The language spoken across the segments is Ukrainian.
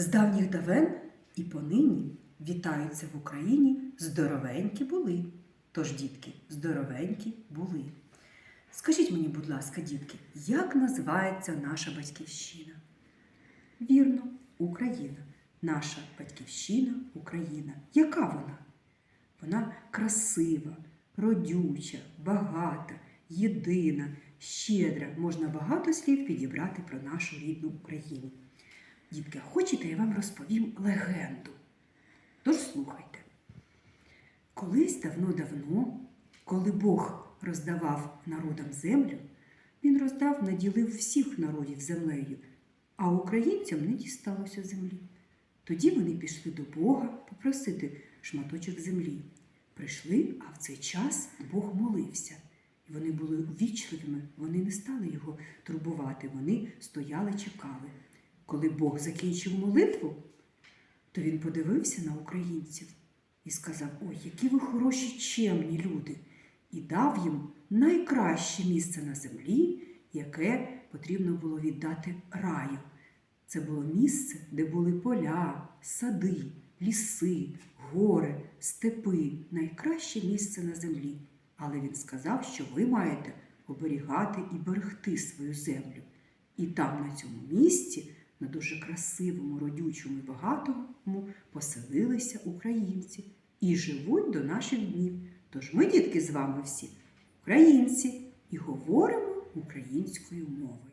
З давніх давен і понині вітаються в Україні здоровенькі були. Тож, дітки, здоровенькі були. Скажіть мені, будь ласка, дітки, як називається наша батьківщина? Вірно, Україна. Наша батьківщина Україна. Яка вона? Вона красива, родюча, багата, єдина, щедра. Можна багато слів підібрати про нашу рідну Україну. Дітки, хочете, я вам розповім легенду. Тож слухайте. Колись давно-давно, коли Бог роздавав народам землю, він роздав, наділив всіх народів землею, а українцям не дісталося землі. Тоді вони пішли до Бога попросити шматочок землі. Прийшли, а в цей час Бог молився. І вони були ввічливими, вони не стали його турбувати, вони стояли, чекали. Коли Бог закінчив молитву, то він подивився на українців і сказав: Ой, які ви хороші, чемні люди! І дав їм найкраще місце на землі, яке потрібно було віддати раю. Це було місце, де були поля, сади, ліси, гори, степи, найкраще місце на землі. Але він сказав, що ви маєте оберігати і берегти свою землю. І там, на цьому місці, на дуже красивому, родючому і багатому, поселилися українці і живуть до наших днів. Тож ми, дітки, з вами всі українці і говоримо українською мовою.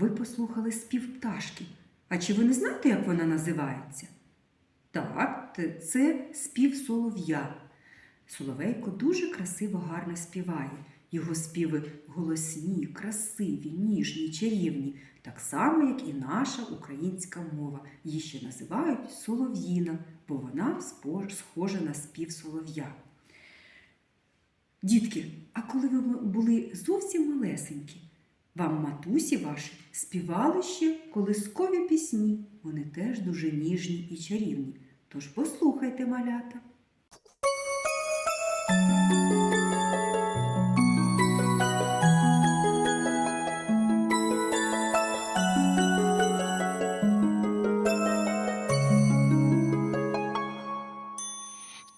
Ви послухали спів пташки. А чи ви не знаєте, як вона називається? Так, це спів солов'я. Соловейко дуже красиво, гарно співає. Його співи голосні, красиві, ніжні, чарівні, так само, як і наша українська мова. Її ще називають солов'їна, бо вона схожа на спів солов'я. Дітки, а коли ви були зовсім малесенькі, вам матусі ваші співали ще колискові пісні. Вони теж дуже ніжні і чарівні. Тож послухайте, малята.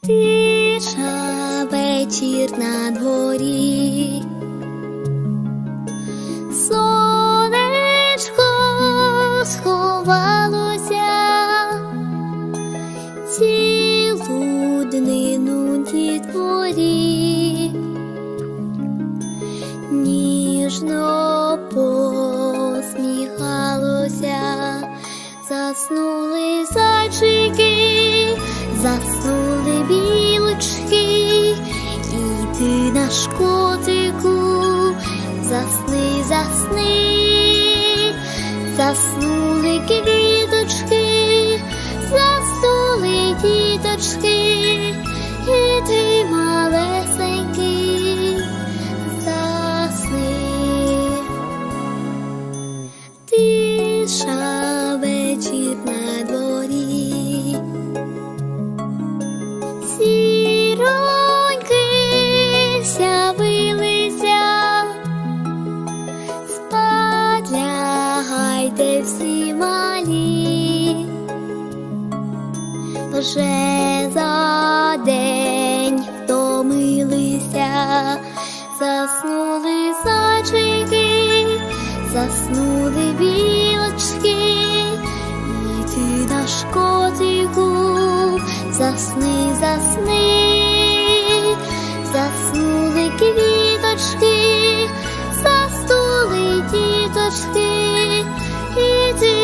Тиша вечір на дворі. Дітворі, ніжно посміхалося, заснули зайчики, заснули білочки, і ти наш котику, засни, засни, заснули квіточки, заснули діточки, вже за день втомилися, заснули зайчики, заснули білочки, і ти наш котику, засни, засни, заснули квіточки, заснули діточки, і ти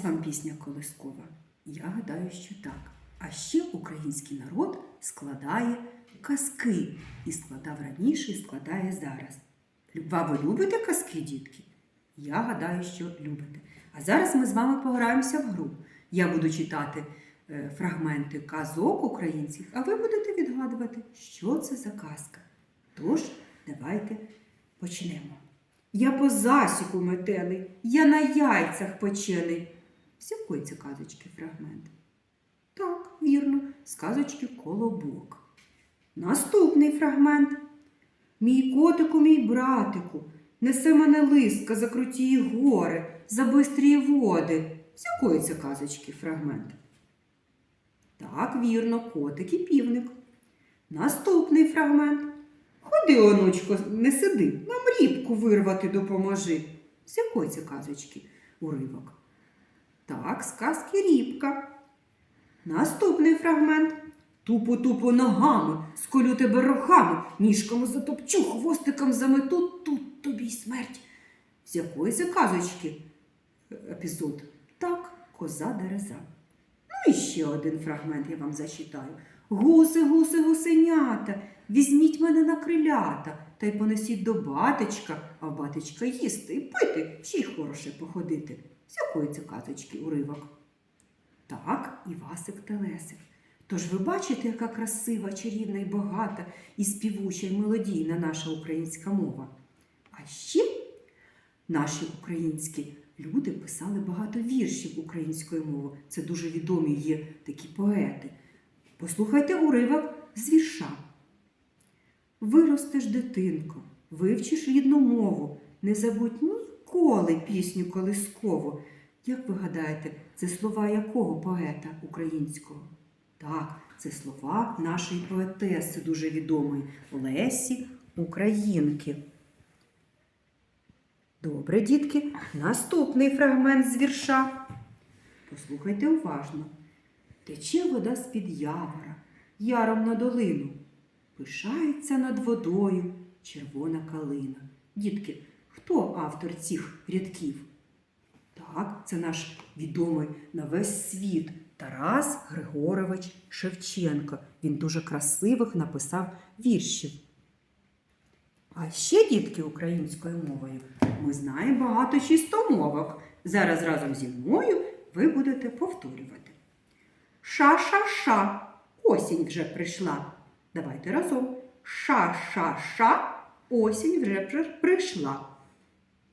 вам пісня колискова? Я гадаю, що так. А ще український народ складає казки і складав раніше, і складає зараз. А ви любите казки, дітки? Я гадаю, що любите. А зараз ми з вами пограємося в гру. Я буду читати е, фрагменти казок українських, а ви будете відгадувати, що це за казка. Тож, давайте почнемо. Я по засіку метений, я на яйцях печений. З якої це казочки фрагмент? Так, вірно, з казочки Колобок. Наступний фрагмент. Мій котику, мій братику, несе мене лиска за круті гори, за бистрі води. З якої це казочки фрагмент? Так, вірно, котик і півник. Наступний фрагмент. Ходи, онучко, не сиди, нам рібку вирвати допоможи. З якої це казочки уривок? Так, сказки рібка. Наступний фрагмент. Тупо-тупо ногами, сколю тебе рогами, ніжками затопчу, хвостиком замету, тут тобі й смерть. З якої це казочки е, епізод? Так, коза дереза. Ну і ще один фрагмент я вам зачитаю. Гуси, гуси, гусенята, візьміть мене на крилята та й понесіть до батечка, а батечка їсти і пити, ще й хороше походити. З якої це казочки уривок? Так, Івасик Телесик. Тож ви бачите, яка красива, чарівна і багата, і співуча, і мелодійна наша українська мова. А ще наші українські люди писали багато віршів українською мовою. Це дуже відомі є такі поети. Послухайте уривок з вірша. Виростеш, дитинко, вивчиш рідну мову, не забудь ніколи пісню колискову. Як ви гадаєте, це слова якого поета українського? Так, це слова нашої поетеси, дуже відомої Лесі Українки. Добре, дітки, наступний фрагмент з вірша. Послухайте уважно. Тече вода з-під явора, яром на долину. Пишається над водою червона калина. Дітки, хто автор цих рядків? Так, це наш відомий на весь світ Тарас Григорович Шевченко. Він дуже красивих написав віршів. А ще, дітки, українською мовою ми знаємо багато чистомовок. Зараз разом зі мною ви будете повторювати. Ша-ша-ша, осінь вже прийшла. Давайте разом. Ша-ша-ша, осінь вже прийшла.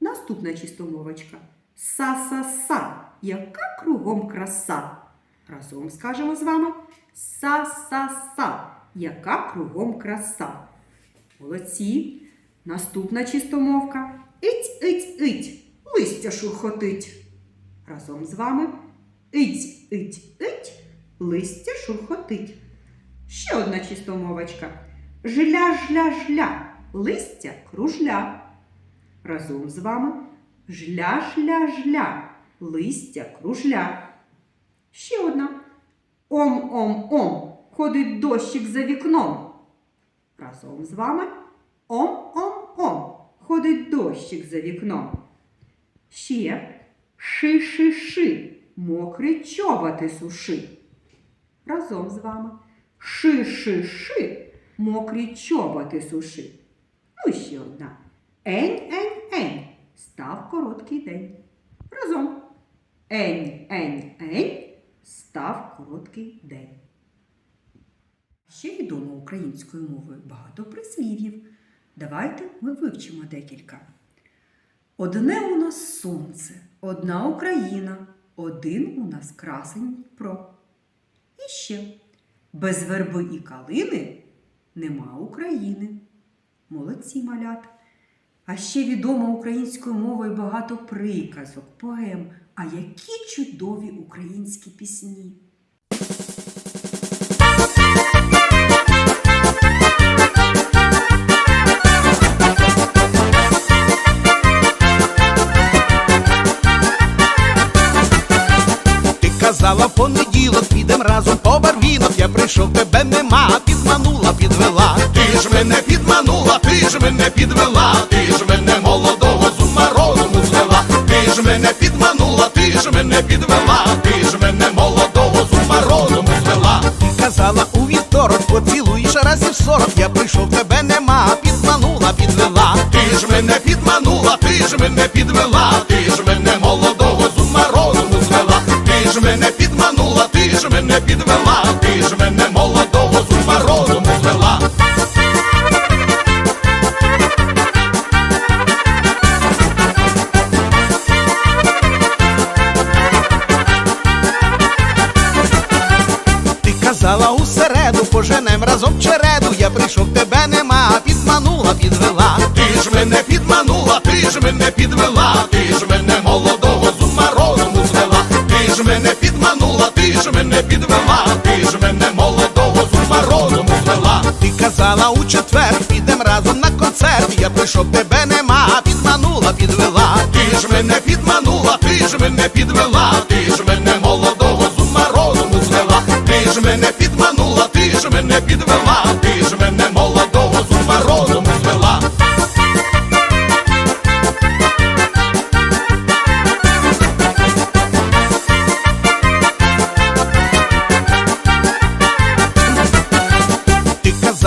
Наступна чистомовочка. Са-са-са, яка кругом краса. Разом скажемо з вами. Са-са-са, яка кругом краса. Молодці. Наступна чистомовка. Ить, ить, ить, листя шурхотить. Разом з вами. Ить, ить, ить, листя шурхотить. Ще одна чистомовочка. Жля, жля, жля, листя кружля. Разом з вами. Жля, жля, жля, листя кружля. Ще одна. Ом, ом, ом, ходить дощик за вікном. Разом з вами. Ом, ом, ом, ходить дощик за вікном. Ще ши, ши, ши, мокрі чоботи суши. Разом з вами. Ши, ши, ши, мокрі чоботи суши. Ну і ще одна. Ень, ень, ень, став короткий день. Разом. Ень, ень, ень, став короткий день. Ще відомо українською мовою багато прислів'їв. Давайте ми вивчимо декілька. Одне у нас сонце, одна Україна, один у нас красень Дніпро. І ще без верби і калини нема України. Молодці малята. А ще відомо українською мовою багато приказок, поем. А які чудові українські пісні. Ти казала понеділок, підем разом по барвінок. Я прийшов, тебе нема, підманула, підвела. Ти ж мене підманула, ти ж мене підвела. Середу, разом череду. Я прийшов, тебе нема, підманула, підвела. Ти ж мене підманула, ти ж мене підвела, ти ж мене молодого з ума розуму звела. Ти ж мене підманула, ти ж мене підвела, ти ж мене молодого з ума розуму звела. Ти казала у четвер, підем разом на концерт. Я прийшов, тебе нема, підманула, підвела. Ти ж мене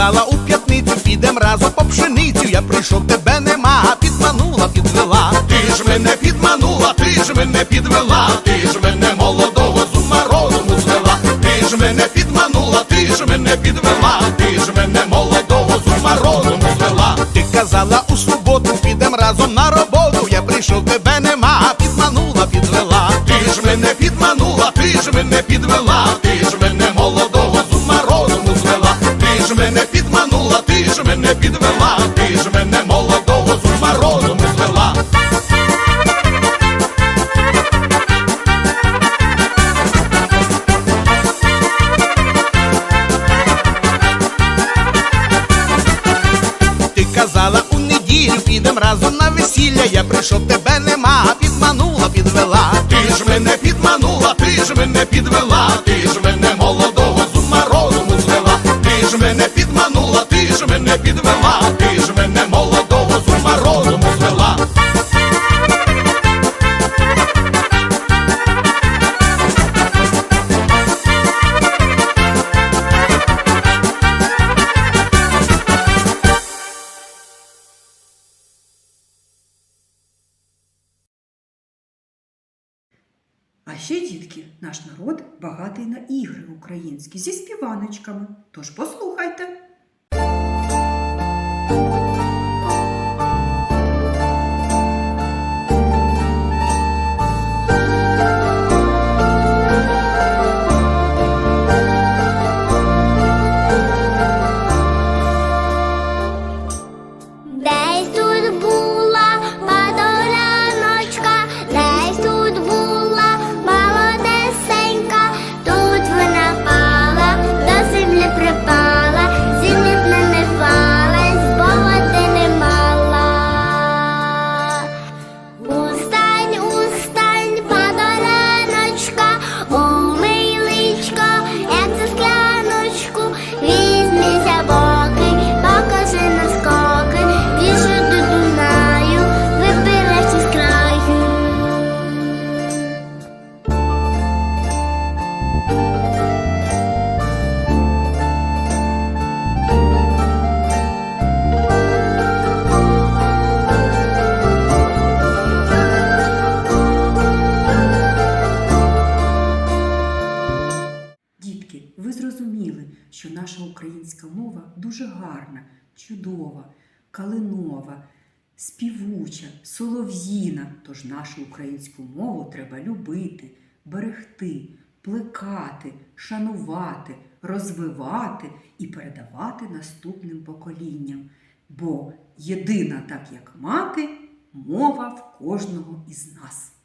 Ти у п'ятницю, підем разом по пшеницю. Я прийшов, тебе нема, а підманула, підвела. Ти ж мене підманула, ти ж мене підвела, ти ж мене молодого з ума розуму звела. Ти ж мене підманула, ти ж мене підвела, ти ж мене молодого з ума розуму звела. Ти казала у суботу, підем разом на роботу. Я прийшов, тебе нема, а підманула, підвела. Ти ж мене підманула, ти ж мене підвела, ти ж мене прийшов, тебе нема, підманула, підвела. Ти ж мене підманула, ти ж мене підвела, ти ж мене А ще, дітки, наш народ багатий на ігри українські зі співаночками. Тож послухайте. Ви зрозуміли, що наша українська мова дуже гарна, чудова, калинова, співуча, солов'їна. Тож нашу українську мову треба любити, берегти, плекати, шанувати, розвивати і передавати наступним поколінням. Бо єдина, так як мати, мова в кожного із нас.